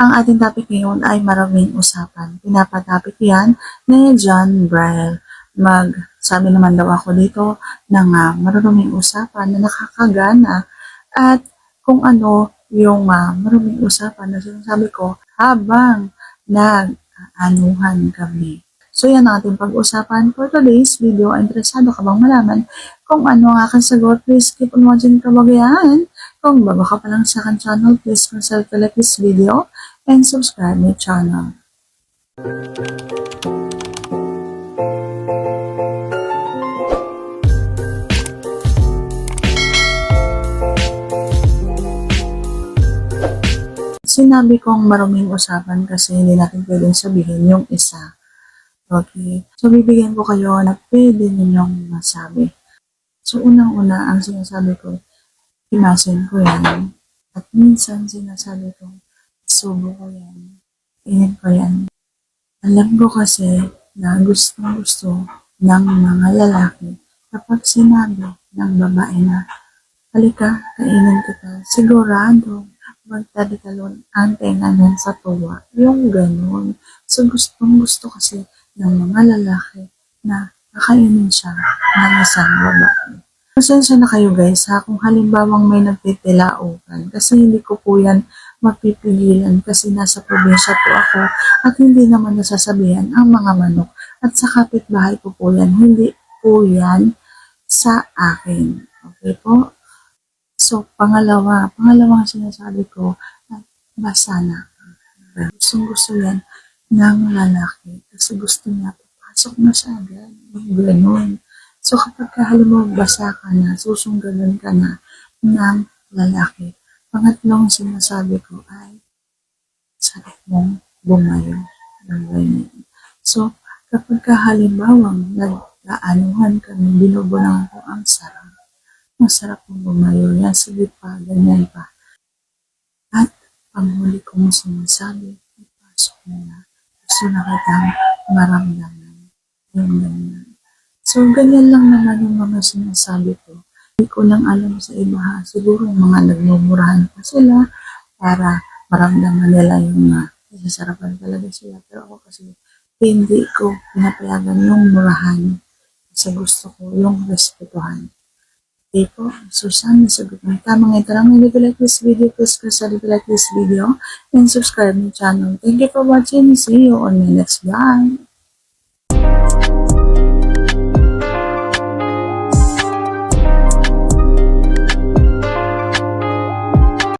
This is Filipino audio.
Ang ating topic ngayon ay maraming usapan. Pinapatapik yan ni John Braille. Mag, sabi naman daw ako dito ng uh, maruming usapan na nakakagana at kung ano yung uh, maruming usapan na sinasabi ko habang nag-anuhan kami. So yan ang ating pag-usapan for today's video. Interesado ka bang malaman kung ano ang aking sagot? Please keep on watching kabagayan. Kung bago ka pa lang sa akin channel, please consider to like this video and subscribe my channel. Sinabi kong maruming usapan kasi hindi natin pwedeng sabihin yung isa. Okay. So, bibigyan ko kayo na pwede ninyong masabi. So, unang-una, ang sinasabi ko, imasin ko yan. At minsan, sinasabi ko, subo ko yan. Inin ko yan. Alam ko kasi na gustong gusto ng mga lalaki kapag sinabi ng babae na, halika, kainin kita, sigurado, magtaditalon ang tenga niyan sa tuwa. Yung ganun. So, gustong gusto kasi ng mga lalaki na kakainin siya ng isang babae. Pasensya na kayo guys ha, kung halimbawang may nagtitilaukan kasi hindi ko po yan mapipigilan kasi nasa probinsya po ako at hindi naman nasasabihan ang mga manok at sa kapitbahay ko po yan, hindi po yan sa akin. Okay po? So, pangalawa, pangalawang sinasabi ko, basa na. Gustong gusto yan ng lalaki kasi gusto niya papasok na siya agad. Ganun. So kapag halimbawa basa ka na, susunggalan ka na ng lalaki. Pangatlong sinasabi ko ay sarap mong bumayo ng ganyan. So kapag halimbawang nag-aanuhan kami, binubulang ko ang sarap. Masarap mong bumayo. Yan, sige pa, ganyan pa. At panghuli kong sinasabi, ipasok mo na gusto na kitang maramdaman. Yung ganyan. So, ganyan lang naman yung mga sinasabi ko. Hindi ko lang alam sa iba ha. Siguro mga nagmumurahan pa sila para maramdaman nila yung uh, nasasarapan talaga sila. Pero ako kasi hindi ko pinapayagan yung murahan. Kasi gusto ko yung respetuhan. Okay po. So, sana nasagot mo. Tamang ito lang. If you like this video, please consider to like this video and subscribe my channel. Thank you for watching. See you on my next vlog.